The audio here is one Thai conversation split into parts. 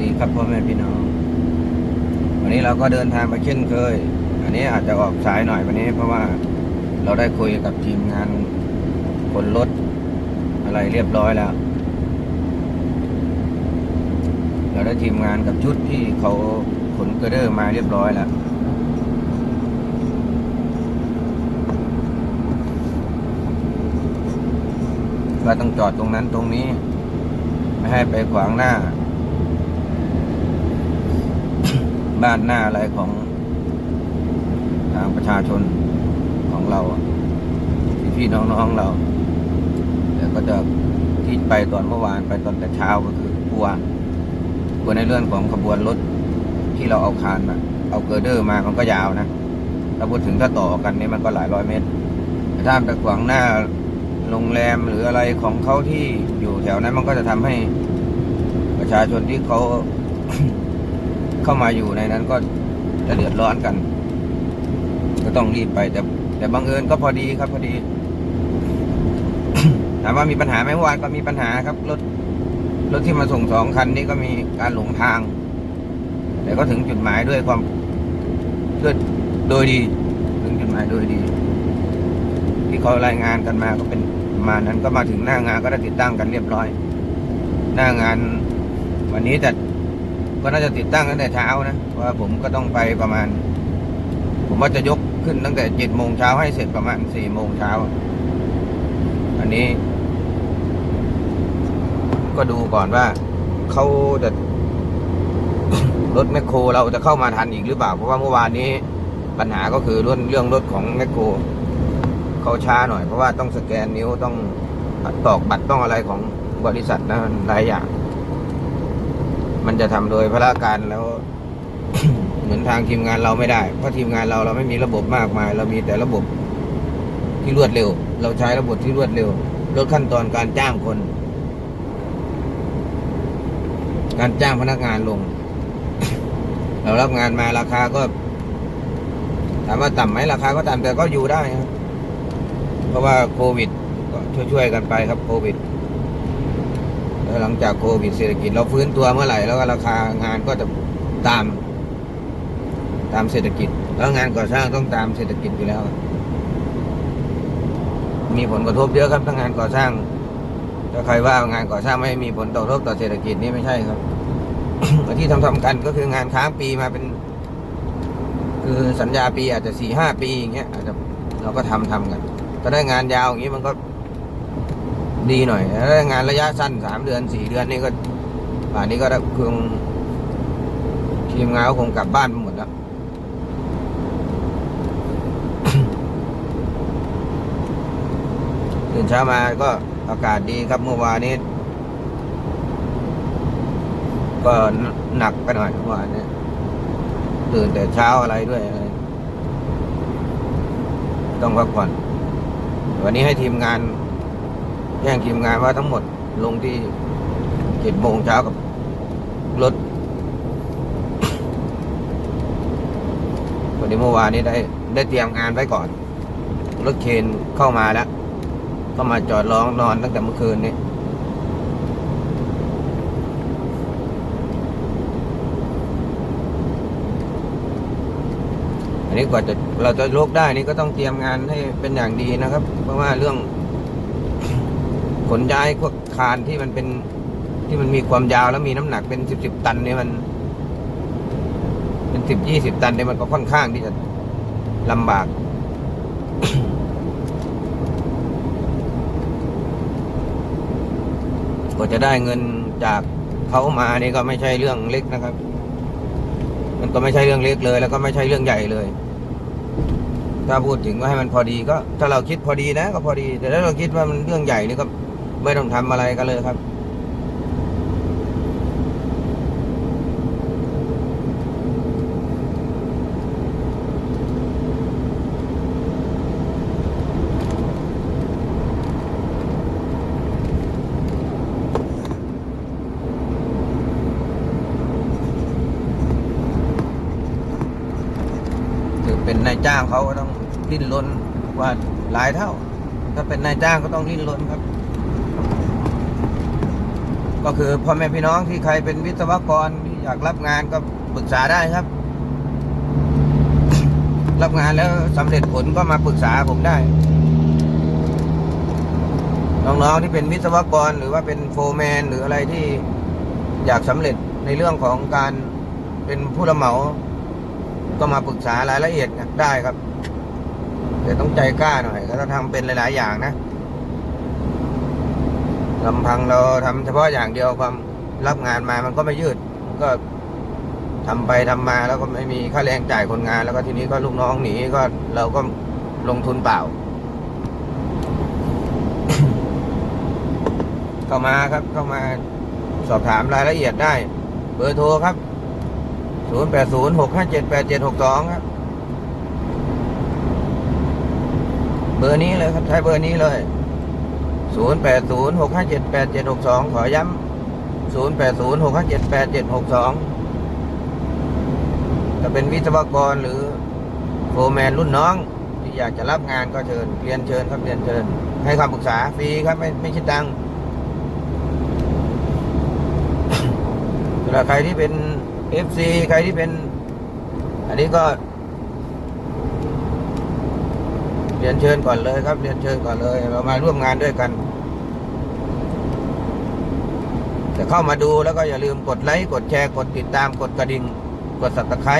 ดีครับพ่อแม่พี่น้อง วันนี้เราก็เดินทางมาเช่นเคย อันนี้อาจจะออกสายหน่อยวันนี้ เพราะว่าเราได้คุยกับทีมงานคนรถอะไรเรียบร้อยแล้ว เราได้ทีมงานกับชุดที่เขาขนกระเดอร์มาเรียบร้อยแล้วก็ต้องจอดตรงนั้นตรงนี้ ไม่ให้ไปขวางหน้า บ้านหน้าอะไรของทางประชาชนของเราพี่ๆน้องๆเราแต่ก็จะที่ไปตอนเมื่อวานไปตอนแต่เช้าก็คือกลัวกลัวในเรื่องของขบวนรถที่เราเอาคานมา เอาเกอร์เดอร์มามันก็ยาวนะถ้าพูดถึงถ้าต่อกันนี่มันก็หลายร้อยเมตรแต่ถ้าไปขวางหน้าโรงแรมหรืออะไรของเขาที่อยู่แถวนั้นมันก็จะทำให้ประชาชนที่เขา เข้ามาอยู่ในนั้นก็จะเดือดร้อนกัน ก็ต้องรีบไป แต่แต่บังเอิญก็พอดีครับพอดีถามว่ามีปัญหาไหมเมื่อวานก็มีปัญหาครับรถรถที่มาส่งสองคันนี้ก็มีการหลงทาง แต่ก็ถึงจุดหมายด้วยความด้วยโดยดี ถึงจุดหมายโดยดี ที่เขารายงานกันมาก็เป็นมานั้นก็มาถึงหน้างานก็ได้ติดตั้งกันเรียบร้อย หน้างาน วันนี้แต่ ก็น่าจะติดตั้งตั้งแต่เช้านะเพราะว่าผมก็ต้องไปประมาณ ผมว่าจะยกขึ้นตั้งแต่เจ็ดโมงเช้าให้เสร็จประมาณสี่โมงเช้าอันนี้ ก็ดูก่อนว่าเขาจะรถแมคโครเราจะเข้ามาทันอีกหรือเปล่า เพราะว่าเมื่อวานนี้ปัญหาก็คือเรื่องเรื่องรถของแมคโครเขาช้าหน่อยเพราะว่าต้องสแกนนิ้วต้องตอกบัตรต้องอะไรของบริษัทนะมันหลายอย่าง มันจะทำโดยพระการแล้ว เหมือนทางทีมงานเราไม่ได้ เพราะทีมงานเราเราไม่มีระบบมากมาย เรามีแต่ระบบที่รวดเร็ว เราใช้ระบบที่รวดเร็วลดขั้นตอนการจ้างคน การจ้างพนักงานลง เรารับงานมาราคาก็ถามว่าต่ำไหมราคาก็ต่ำแต่ก็อยู่ได้ครับเพราะว่าโควิด ก็ช่วยๆกันไปครับโควิด หลังจากโควิดเศรษฐกิจเราฟื้นตัวเมื่อไหร่แล้วก็ราคางานก็จะตามตามเศรษฐกิจ แล้วงานก่อสร้างต้องตามเศรษฐกิจอยู่แล้ว มีผลกระทบเยอะครับทั้งงานก่อสร้างถ้าใครว่างานก่อสร้างไม่มีผลต่อกระทบต่อเศรษฐกิจนี่ไม่ใช่ครับที่ทำทำกันก็คืองานค้างปีมาเป็น คือสัญญาปีอาจจะสี่ห้าปีอย่างเงี้ยอาจจะเราก็ทำทำกันถ้าได้งานยาวอย่างนี้มันก็ ดีหน่อยงานระยะสั้นสามเดือนสี่เดือนนี่ก็ป่านนี้ก็คงทีมงานก็คงกลับบ้านไปหมดแล้วตื่นเช้ามาก็อากาศดีครับเมื่อวานนี้ ก็หนักไปหน่อยเมื่อวานนี้ตื่นแต่เช้าอะไรด้วยอะไรต้องพักผ่อนวันนี้ให้ทีมงาน แจ้งทีมงานว่าทั้งหมดลงที่เจ็ดโมงเช้ากับรถวันนี้เมื่อวานนี้ได้ได้เตรียมงานไว้ก่อน รถเคนเข้ามาแล้วเข้ามาจอดร้องนอนตั้งแต่เมื่อคืนนี้อันนี้กว่าจะเราจะลกได้นี่ก็ต้องเตรียมงานให้เป็นอย่างดีนะครับ เพราะว่าเรื่อง ขนย้ายพวกคานที่มันเป็นที่มันมีความยาวแล้วมีน้ำหนักเป็นสิบสิบตันเนี่ยมัน เป็นสิบยี่สิบตันเนี่ยมันก็ค่อนข้างที่จะลำบาก ก็จะได้เงินจากเขามานี่ก็ไม่ใช่เรื่องเล็กนะครับ มันก็ไม่ใช่เรื่องเล็กเลย แล้วก็ไม่ใช่เรื่องใหญ่เลย ถ้าพูดถึงว่าให้มันพอดีก็ ถ้าเราคิดพอดีนะ ก็พอดี แต่ถ้าเราคิดว่ามันเรื่องใหญ่นี่ก็ ไม่ต้องทำอะไรกันเลยครับคือเป็นนายจ้างเขาก็ต้องดิ้นรนว่าหลายเท่า ถ้าเป็นนายจ้างก็ต้องดิ้นรนครับ ก็คือพ่อแม่พี่น้องที่ใครเป็นวิศวกรที่อยากรับงานก็ปรึกษาได้ครับ รับงานแล้วสำเร็จผลก็มาปรึกษาผมได้ น้องๆที่เป็นวิศวกรหรือว่าเป็นโฟร์แมน หรืออะไรที่อยากสำเร็จในเรื่องของการเป็นผู้รับเหมาก็มาปรึกษารายละเอียดได้ครับแต่ต้องใจกล้าหน่อยก็ต้องทำเป็นหลาย ๆ อย่างนะ ลำพังเราทำเฉพาะอย่างเดียวความรับงานมามันก็ไม่ยืด ก็ทำไปทำมาแล้วก็ไม่มีค่าแรงจ่ายคนงาน แล้วก็ทีนี้ก็ลูกน้องหนีก็เราก็ลงทุนเปล่า เข้ามาครับเข้ามาสอบถามรายละเอียดได้ เบอร์โทรครับศูนย์แปดศูนย์หกห้าเจ็ดแปดเจ็ดหกสองครับ เบอร์นี้เลยครับ ใช้เบอร์นี้เลย ศูนย์แปดศูนย์หกห้าเจ็ดแปดเจ็ดหกสองขอย้ำศูนย์แปดศูนย์หกห้าเจ็ดแปดเจ็ดหกสองจะเป็นวิศวกรหรือโฟร์แมนรุ่นน้อง ที่อยากจะรับงานก็เชิญเรียนเชิญครับเรียนเชิญ ให้คำปรึกษาฟรีครับไม่ไม่คิดตังค์สำหรับใครที่เป็น FC ใครที่เป็น อันนี้ก็ เรียนเชิญก่อนเลยครับ เรียนเชิญก่อนเลยเรามาร่วมงานด้วยกันจะเข้ามาดูแล้วก็อย่าลืมกดไลค์กดแชร์กดติดตามกดกระดิ่งกดสับตะไคร้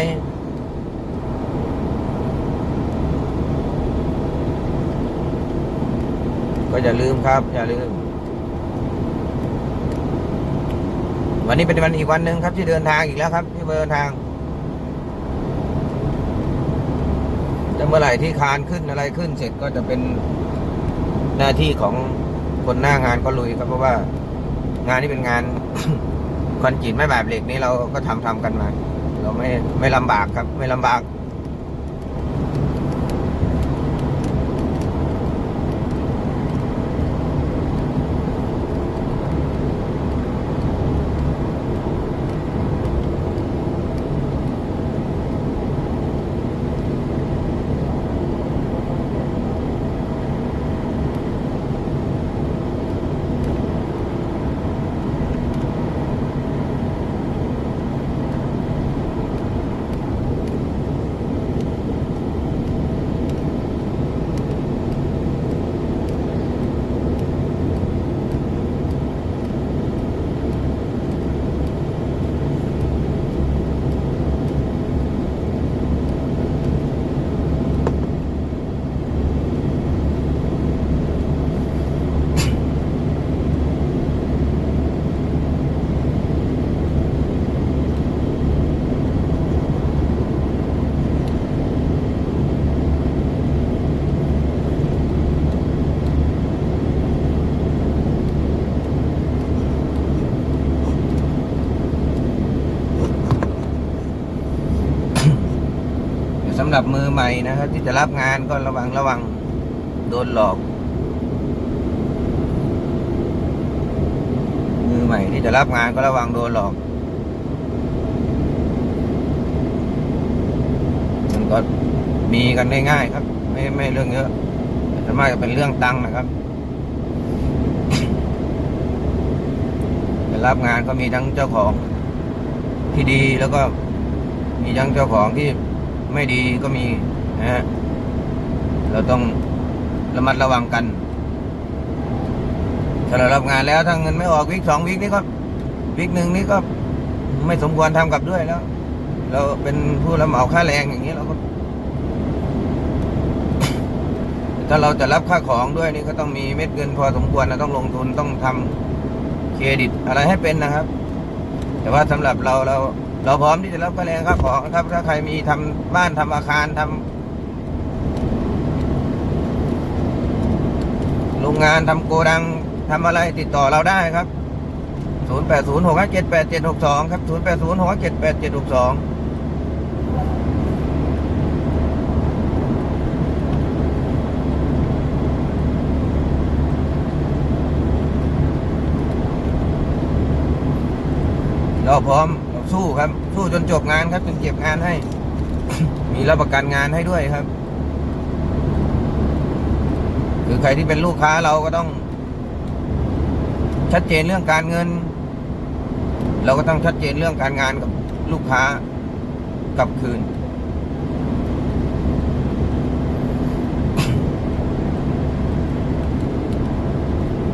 ก็อย่าลืมครับ อย่าลืม วันนี้เป็นวันอีกวันหนึ่งครับที่เดินทางอีกแล้วครับ ที่เดินทาง แต่เมื่อไหร่ที่คานขึ้นอะไรขึ้นเสร็จก็จะเป็นหน้าที่ของคนหน้างานก็ลุยครับเพราะว่างานนี้เป็นงานคอนกรีตไม่แบบเหล็กนี้เราก็ทำทำกันมา เราไม่ไม่ลำบากครับ ไม่ลำบาก สำหรับมือใหม่นะครับ ที่จะรับงานก็ระวังระวังโดนหลอก มือใหม่ที่จะรับงานก็ระวังโดนหลอกมันก็มีกันได้ง่ายครับ ไม่ไม่เรื่องเยอะแต่ส่วนมากจะเป็นเรื่องตังค์นะครับจะรับงานก็มีทั้งเจ้าของที่ดีแล้วก็มีทั้งเจ้าของที่ ไม่ดีก็มีนะฮะเราต้องระมัดระวังกันถ้าเรารับงานแล้วถ้าเงินไม่ออกวิกสองวิกนี่ก็วิกหนึ่งนี่ก็ไม่สมควรทำกับด้วยแล้ว เราเป็นผู้รับเหมาค่าแรงอย่างนี้เราก็ ถ้าเราจะรับค่าของด้วยนี่ก็ต้องมีเม็ดเงินพอสมควรนะต้องลงทุนต้องทำเครดิตอะไรให้เป็นนะครับ แต่ว่าสำหรับเราเรา เราพร้อมที่จะรับค่าแรงค่าของครับ ถ้าใครมีทำบ้านทำอาคารทำโรงงานทำโกดังทำอะไรติดต่อเราได้ครับ 0 8 0 6 5 7 8 7 6 2 ครับ 0 8 0 6 5 7 8 7 6 2เราพร้อม สู้ครับ สู้จนจบงานครับจนเก็บงานให้ มีรับประกันงานให้ด้วยครับ คือใครที่เป็นลูกค้าเราก็ต้อง ชัดเจนเรื่องการเงิน เราก็ต้องชัดเจนเรื่องการงานกับลูกค้ากลับคืน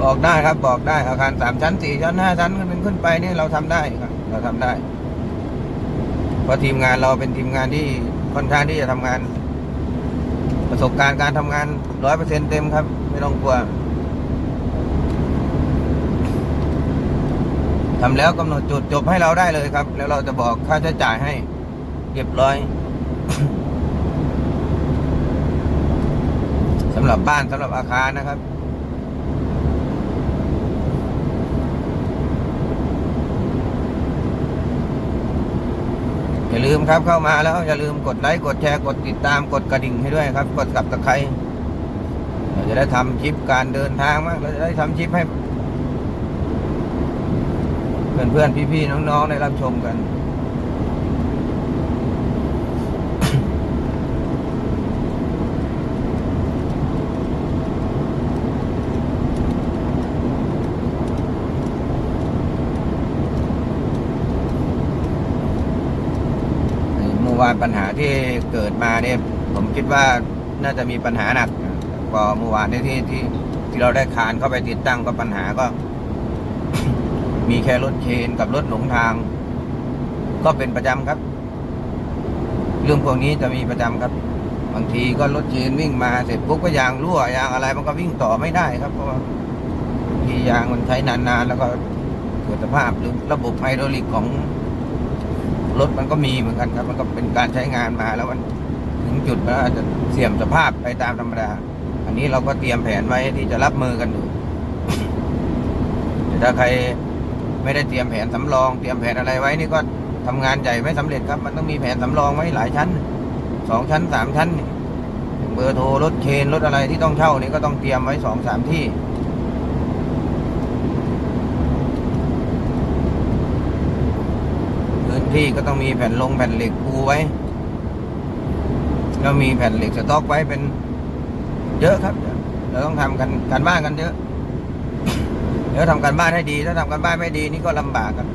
บอกได้ครับบอกได้อาคารสามชั้นสี่ชั้นห้าชั้นขึ้นขึ้นไปนี่เราทำได้ครับ เราทำได้ เพราะทีมงานเราเป็นทีมงานที่ค่อนข้างที่จะทำงาน ประสบการณ์การทำงานร้อยเปอร์เซ็นเต็มครับ ไม่ต้องกลัวทำแล้วกำหนดจุดจบให้เราได้เลยครับ แล้วเราจะบอกค่าใช้จ่ายให้เรียบร้อยสำหรับบ้านสำหรับอาคารนะครับ อย่าลืมครับเข้ามาแล้ว อย่าลืมกดไลค์กดแชร์กดติดตามกดกระดิ่งให้ด้วยครับ กดกับตะไคร้เราจะได้ทำคลิปการเดินทางมากเราจะได้ทำคลิปให้เพื่อนเพื่อนๆพี่ๆน้องๆได้รับชมกัน วานปัญหาที่เกิดมาเนี่ยผมคิดว่าน่าจะมีปัญหาหนักพอเมื่อวานที่ที่ที่ที่เราได้คานเข้าไปติดตั้งก็ปัญหาก็ มีแค่รถเคนกับรถหลงทาง ก็เป็นประจำครับ เรื่องพวกนี้จะมีประจำครับ บางทีก็รถเคนวิ่งมาเสร็จปุ๊บก็ยางรั่วยางอะไร มันก็วิ่งต่อไม่ได้ครับเพราะว่าทียางมันใช้นานๆแล้วก็เกิดสภาพหรือระบบไฮดรอลิกของ รถมันก็มีเหมือนกันครับ มันก็เป็นการใช้งานมาแล้วมันถึงจุดมันอาจจะเสื่อมสภาพไปตามธรรมดา อันนี้เราก็เตรียมแผนไว้ที่จะรับมือกันอยู่แต่ถ้าใครไม่ได้เตรียมแผนสำรอง เตรียมแผนอะไรไว้นี่ก็ทำงานใหญ่ไม่สำเร็จครับ มันต้องมีแผนสำรองไว้หลายชั้นสองชั้นสามชั้นเบอร์โทรรถเคนรถอะไรที่ต้องเช่านี่ก็ต้องเตรียมไว้สองสามที่ พื้น ที่ก็ต้องมีแผ่นลงแผ่นเหล็กปูไว้แล้วมีแผ่นเหล็กสต็อกไว้เป็นเยอะครับเราต้องทำกันการบ้านกันเยอะเดี๋ยวทำการบ้านให้ดี ถ้าทำการบ้านไม่ดีนี่ก็ลำบากครับ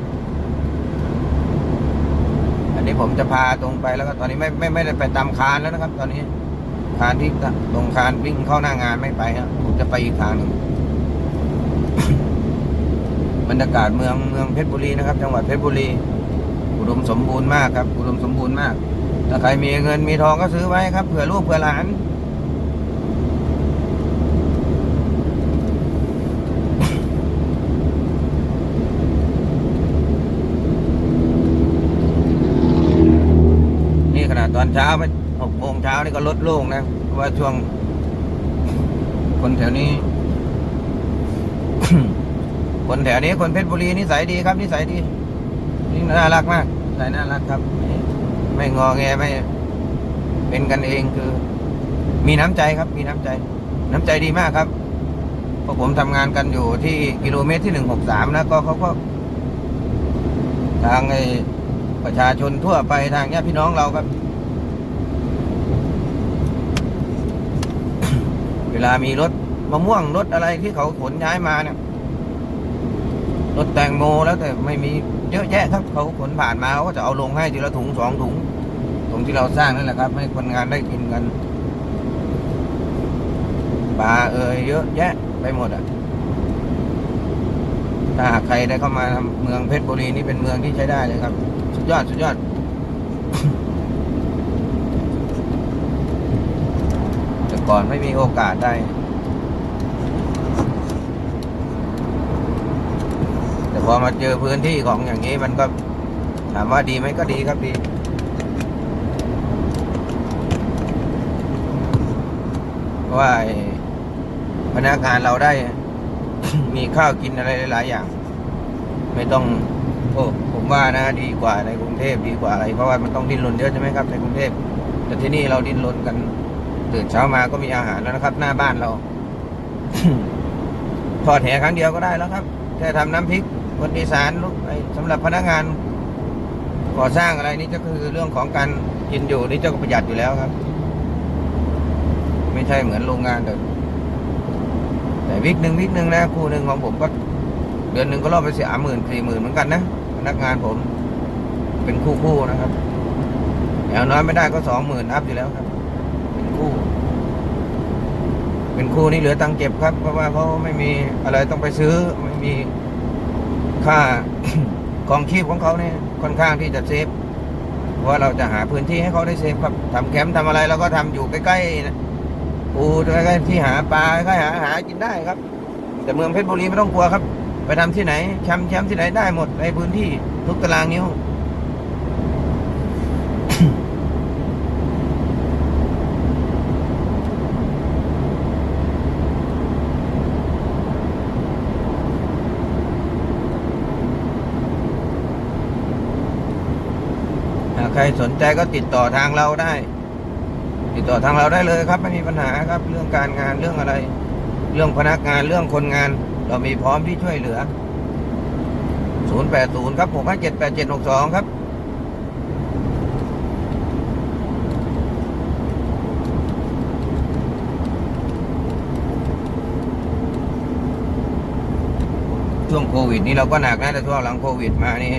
อันนี้ผมจะพาตรงไปแล้วก็ตอนนี้ไม่ไม่ไม่ได้ไปตามคานแล้วนะครับ ตอนนี้คานที่ตรงคานวิ่งเข้าหน้างานไม่ไปครับผมจะไปอีกทางหนึ่งบรรยากาศเมืองเมืองเพชรบุรีนะครับ จังหวัดเพชรบุรี อุดมสมบูรณ์มากครับ อุดมสมบูรณ์มาก ถ้าใครมีเงินมีทองก็ซื้อไว้ครับเผื่อลูกเผื่อหลานนี่ขนาดตอนเช้าไม่หกโมงเช้านี่ก็ลดโล่งนะเพราะว่าช่วง คนแถวนี้ คนแถวนี้คนเพชรบุรีนิสัยดีครับนิสัยดี นี่น่ารักมากสัยน่ารักครับ ไม่งอแงไม่เป็นกันเองคือ มีน้ำใจครับ มีน้ำใจ น้ำใจดีมากครับเพราะผมทำงานกันอยู่ที่กิโลเมตรที่หนึ่งหกสามนะก็เขาก็ ทางไอ้ประชาชนทั่วไปทางญาติพี่น้องเราครับ เวลามีรถมะม่วงรถอะไรที่เขาขนย้ายมาเนี่ย รถแตงโมแล้วแต่ไม่มีเยอะแยะครับเขาขนผ่านมาเขาก็จะเอาลงให้ทีละถุงสองถุงตรงที่เราสร้างนั่นแหละครับ ให้คนงานได้กินกันปลาเอ่ยเยอะแยะไปหมดอะถ้าหากใครได้เข้ามาเมืองเพชรบุรีนี่เป็นเมืองที่ใช้ได้เลยครับ สุดยอดสุดยอดแต่ก่อนไม่มีโอกาสได้ แต่ พอมาเจอพื้นที่ของอย่างนี้มันก็ ถามว่าดีไหมก็ดีครับดีเพราะว่าพนักงานเราได้ มีข้าวกินอะไรหลาย ๆ อย่าง ไม่ต้อง โอ้ผมว่านะดีกว่าในกรุงเทพดีกว่าอะไร เพราะว่ามันต้องดิ้นรนเยอะใช่ไหมครับในกรุงเทพแต่ที่นี่เราดิ้นรนกันตื่นเช้ามาก็มีอาหารแล้วนะครับ หน้าบ้านเราทอดแหครั้งเดียวก็ได้แล้วครับแค่ทำน้ำพริก คนอีสานลูกสำหรับพนักงานก่อสร้างอะไรนี่ก็คือเรื่องของการกินอยู่นี่เจ้าก็ประหยัดอยู่แล้วครับ ไม่ใช่เหมือนโรงงานแต่แต่วิกหนึ่งวิกหนึ่งนะคู่หนึ่งของผมก็ เดือนหนึ่งก็รอบไปเสี่หมื่นสี่หมื่นเหมือนกันนะพนักงานผม เป็นคู่คู่ๆนะครับอย่างน้อยไม่ได้ก็สองหมื่นอัพอยู่แล้วครับ เป็นคู่ เป็นคู่นี่เหลือตังค์เก็บครับ เพราะว่าเขาไม่มีอะไรต้องไปซื้อไม่มี ค่าของชีพของเขาเนี่ยค่อนข้างที่จะเซฟเพราะว่าเราจะหาพื้นที่ให้เขาได้เซฟครับทำแคมป์ทำอะไรเราก็ทำอยู่ใกล้ๆนะปูใกล้ๆที่หาปลาใกล้ๆหาหากินได้ครับ แต่เมืองเพชรบุรีไม่ต้องกลัวครับ ไปทำที่ไหนแคมป์แคมป์ที่ไหนได้หมดในพื้นที่ทุกตารางนิ้ว หากใค รสนใจก็ติดต่อทางเราได้ ติดต่อทางเราได้เลยครับ ไม่มีปัญหาครับ เรื่องการงานเรื่องอะไร เรื่องพนักงานเรื่องคนงาน เรามีพร้อมที่ช่วยเหลือ 080 ครับ 6578762 ครับช่วงโควิดนี้เราก็หนักนะแต่ช่วงหลังโควิดมานี่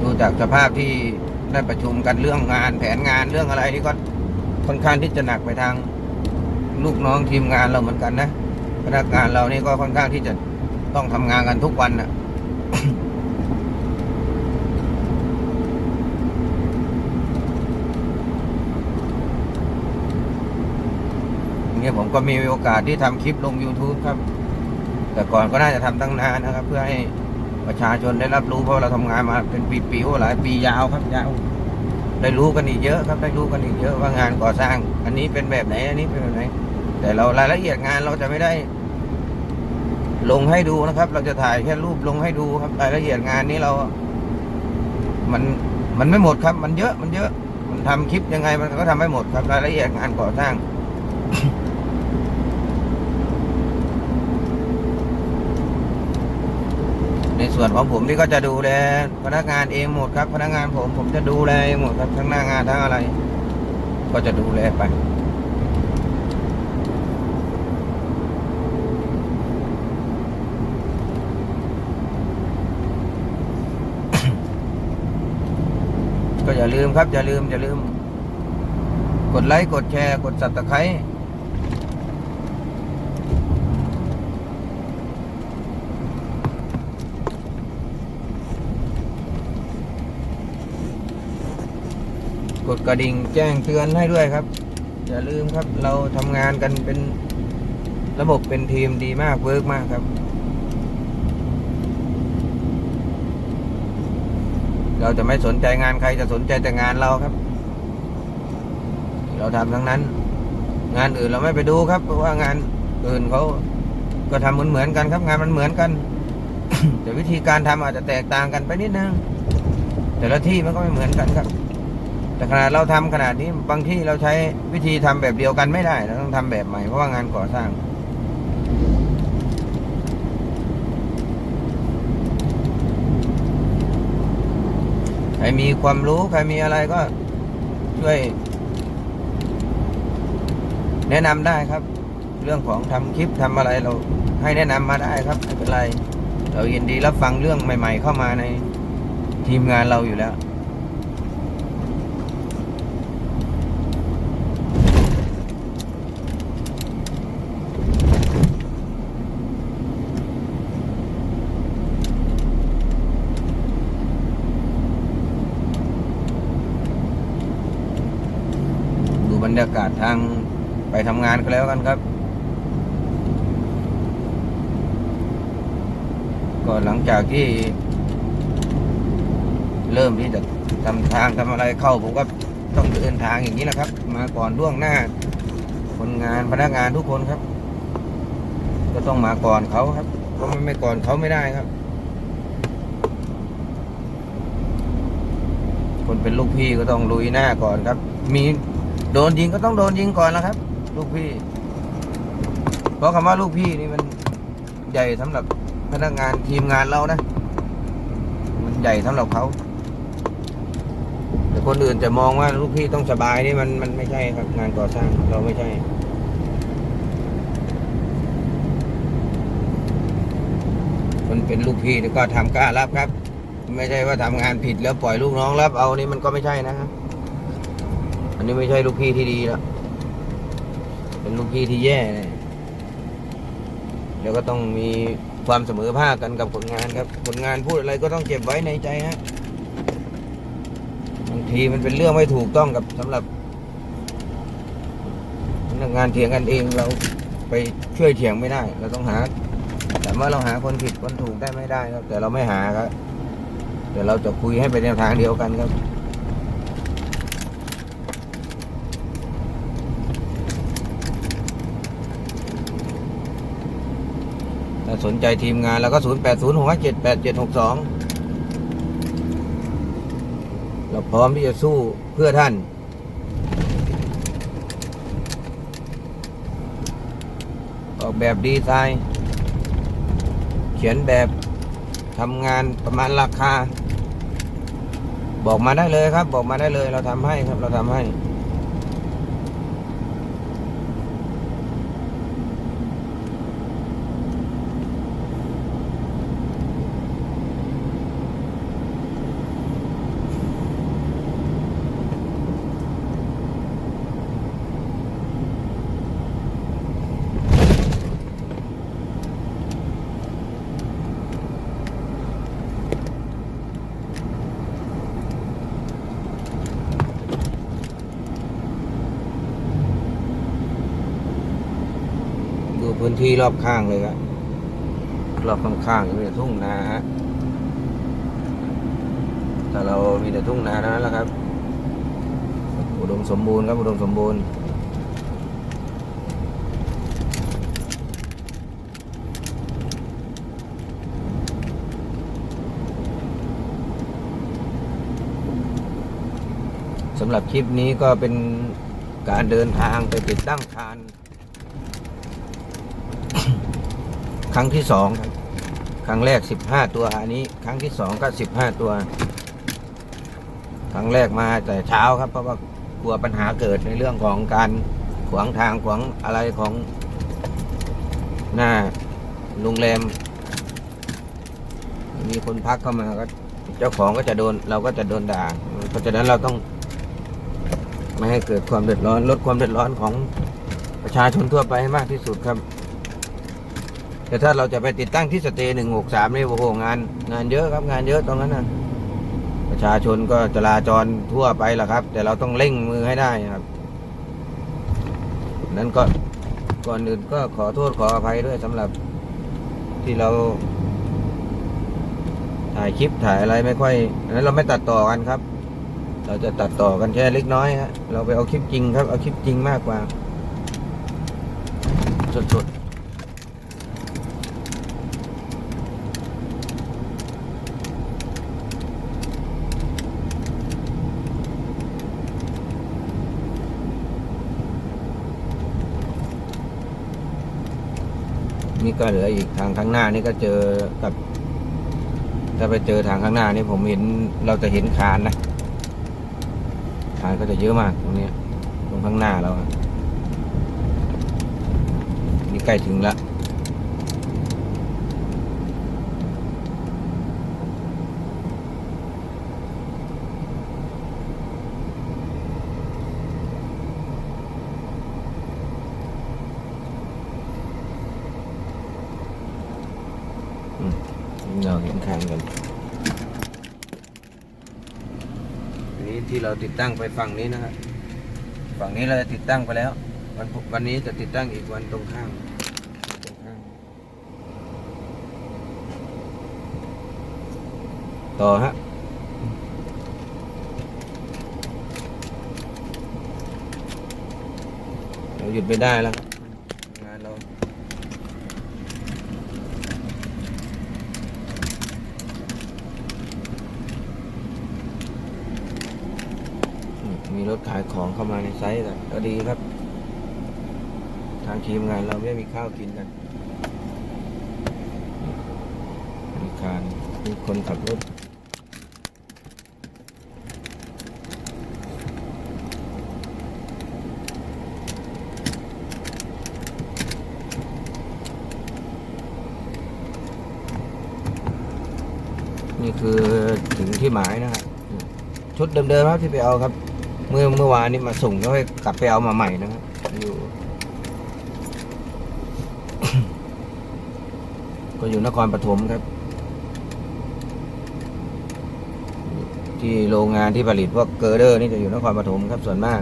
ดูจากสภาพที่ ได้ประชุมกันเรื่องงานแผนงานเรื่องอะไรนี่ก็ค่อนข้างที่จะหนักไปทางลูกน้องทีมงานเราเหมือนกันนะพนักงานเรานี่ก็ค่อนข้างที่จะต้องทำงานกันทุกวันนะอย่างเงี้ยผมก็มีโอกาสที่ทำคลิปลง YouTube ครับ แต่ก่อนก็น่าจะทำตั้งนานนะครับ เพื่อให้ ประชาชนได้รับรู้เพราะเราทำงานมาเป็นปีๆอ้หลายปียาวครับยาวได้รู้กันอีกเยอะครับได้รู้กันอีกเยอะว่างานก่อสร้าง อันนี้เป็นแบบไหนอันนี้เป็นแบบไหน แต่เรารายละเอียดงานเราจะไม่ได้ ลงให้ดูนะครับ เราจะถ่ายแค่รูปลงให้ดูครับรายละเอียดงานนี้เรา มันมันไม่หมดครับ มันเยอะมันเยอะ มันทำคลิปยังไงมันก็ทำไม่หมดครับรายละเอียดงานก่อสร้าง ใน ส่วนของผมนี่ก็จะดูแลพนักงานเองหมดครับ พนักงานผมผมจะดูแลหมดครับทั้งหน้างานทั้งอะไร ก็จะดูแลไปก็อย่าลืมครับ อย่าลืม อย่าลืม กดไลค์ กดแชร์ กดสับตะไคร้ กดกระดิ่งแจ้งเตือนให้ด้วยครับ อย่าลืมครับเราทำงานกันเป็นระบบเป็นทีมดีมากเวิร์กมากครับ เราจะไม่สนใจงานใครจะสนใจแต่งานเราครับ เราทำทั้งนั้น งานอื่นเราไม่ไปดูครับ เพราะว่างานอื่นเขาก็ทำเหมือนเหมือนกันครับ งานมันเหมือนกัน แต่วิธีการทำอาจจะแตกต่างกันไปนิดนึงแต่ละที่มันก็ไม่เหมือนกันครับ แต่ขนาดเราทำขนาดนี้บางที่เราใช้วิธีทำแบบเดียวกันไม่ได้เราต้องทำแบบใหม่เพราะว่างานก่อสร้างใครมีความรู้ใครมีอะไรก็ช่วย แนะนำได้ครับ เรื่องของทำคลิปทำอะไรเราให้แนะนำมาได้ครับไม่เป็นไร เรายินดีรับฟังเรื่องใหม่ ๆ เข้ามาในทีมงานเราอยู่แล้ว ทางไปทำงานก็แล้วกันครับ ก็หลังจากที่ เริ่มที่จะทำทางทำอะไรเข้าผมก็ต้องเดินทางอย่างนี้แหละครับ มาก่อนล่วงหน้า คนงานพนักงานทุกคนครับ ก็ต้องมาก่อนเขาครับเพราะมันไม่ก่อนเขาไม่ได้ครับ คนเป็นลูกพี่ก็ต้องลุยหน้าก่อนครับ มี โดนยิงก็ต้องโดนยิงก่อนแล้วครับ ลูกพี่ เพราะคำว่าลูกพี่นี่มันใหญ่สำหรับพนักงานทีมงานเรานะ มันใหญ่สำหรับเขาแต่คนอื่นจะมองว่าลูกพี่ต้องสบายนี่มันมันไม่ใช่ครับงานก่อสร้างเราไม่ใช่คนเป็นลูกพี่นี่ก็ทำกล้ารับครับ ไม่ใช่ว่าทำงานผิดแล้วปล่อยลูกน้องรับเอานี่มันก็ไม่ใช่นะครับ อันนี้ไม่ใช่ลูกพี่ที่ดีแล้ว เป็นลูกพี่ที่แย่เลยแล้วก็ต้องมีความเสมอภาคกันกับผลงานครับ ผลงานพูดอะไรก็ต้องเก็บไว้ในใจฮะบางทีมันเป็นเรื่องไม่ถูกต้องกับสำหรับงานเถียงกันเองเราไปช่วยเถียงไม่ได้ เราต้องหา แต่ว่าเราหาคนผิดคนถูกได้ไม่ได้ครับ แต่เราไม่หาครับแต่เราจะคุยให้ไปในทางเดียวกันครับ สนใจทีมงานแล้วก็ 0 8 0 6 7 8 7 6 2 เราพร้อมที่จะสู้เพื่อท่าน ออกแบบดีไซน์ เขียนแบบทำงานประมาณราคา บอกมาได้เลยครับ บอกมาได้เลยเราทำให้ครับเราทำให้ ดู พื้นที่รอบข้างเลยครับรอบข้างๆมีแต่ทุ่งนาฮะแต่เรามีแต่ทุ่งนาเท่านั้นแหละครับ อุดมสมบูรณ์ครับอุดมสมบูรณ์สำหรับคลิปนี้ก็เป็นการเดินทางไปติดตั้งคาน ครั้งที่สองครั้งแรกสิบห้าตัว อันนี้ ครั้งที่สองก็สิบห้าตัว ครั้งแรกมาแต่เช้าครับ เพราะว่ากลัวปัญหาเกิดในเรื่องของการขวางทางขวางอะไรของหน้าโรงแรม มีคนพักเข้ามาก็เจ้าของก็จะโดน เราก็จะโดนด่า เพราะฉะนั้นเราต้อง ไม่ให้เกิดความเดือดร้อน ลดความเดือดร้อนของประชาชนทั่วไปให้มากที่สุดครับ แต่ถ้าเราจะไปติดตั้งที่สเตย์หนึ่งหกสามนี่โอ้โหงาน งานเยอะครับงานเยอะตรงนั้นนะประชาชนก็จราจรทั่วไปแหละครับ แต่เราต้องเร่งมือให้ได้ครับ นั้นก็ก่อนอื่นก็ขอโทษขออภัยด้วยสำหรับที่เรา ถ่ายคลิปถ่ายอะไรไม่ค่อยนนั้นเราไม่ตัดต่อกันครับ เราจะตัดต่อกันแค่เล็กน้อยฮะเราไปเอาคลิปจริงครับ เอาคลิปจริงมากกว่าสดๆ นี่ก็เหลืออีกทางข้างหน้านี่ก็เจอกับถ้าไปเจอทางข้างหน้านี่ผมเห็นเราจะเห็นคานนะคานก็จะเยอะมากตรงนี้ตรงข้างหน้าเรานี่ใกล้ถึงละอืมเราเห็นคานกันอันนี้ที่เรา ติดตั้งไปฝั่งนี้นะครับฝั่งนี้เราจะติดตั้งไปแล้ว วันวันนี้จะติดตั้งอีกวันตรงข้างตรงข้าง ต่อฮะเราหยุดไม่ได้แล้วครับงานเรา อืมมีร ถขายของเข้ามาในไซต์กันก็ดีครับ ทางทีมงานเราไม่มีข้าวกินกันมีคารมีคนขับรถนี่คือถึงที่หมายนะครับชุดเดิมๆครับที่ไปเอาครับ เมื่อเมื่อวานนี้มาส่งแล้วให้กลับไปเอามาใหม่นะครับอยู่ ก็อยู่นครปฐมครับ ที่โรงงานที่ผลิตพวกเกอร์เดอร์นี่จะอยู่นครปฐมครับส่วนมาก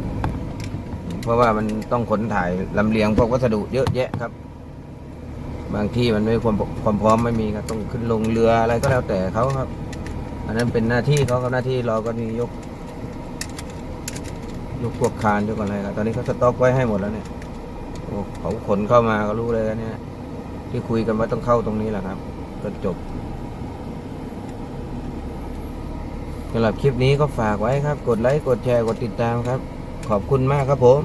เพราะว่ามันต้องขนถ่ายลำเลียงพวกวัสดุเยอะแยะครับ บางที่มันไม่ความความพร้อมไม่มีครับต้องขึ้นลงเรืออะไรก็แล้วแต่เขาครับ อันนั้นเป็นหน้าที่เขากับหน้าที่เราก็มียก ยกพวกคานยกอะไรครับตอนนี้เขาสต็อกไว้ให้หมดแล้วเนี่ยโอ้เขาขนเข้ามาก็รู้เลยนะเนี่ย ที่คุยกันว่าต้องเข้าตรงนี้แหละครับ ก็จบสำหรับคลิปนี้ก็ฝากไว้ครับ กดไลค์ กดแชร์ กดติดตามครับ ขอบคุณมากครับผม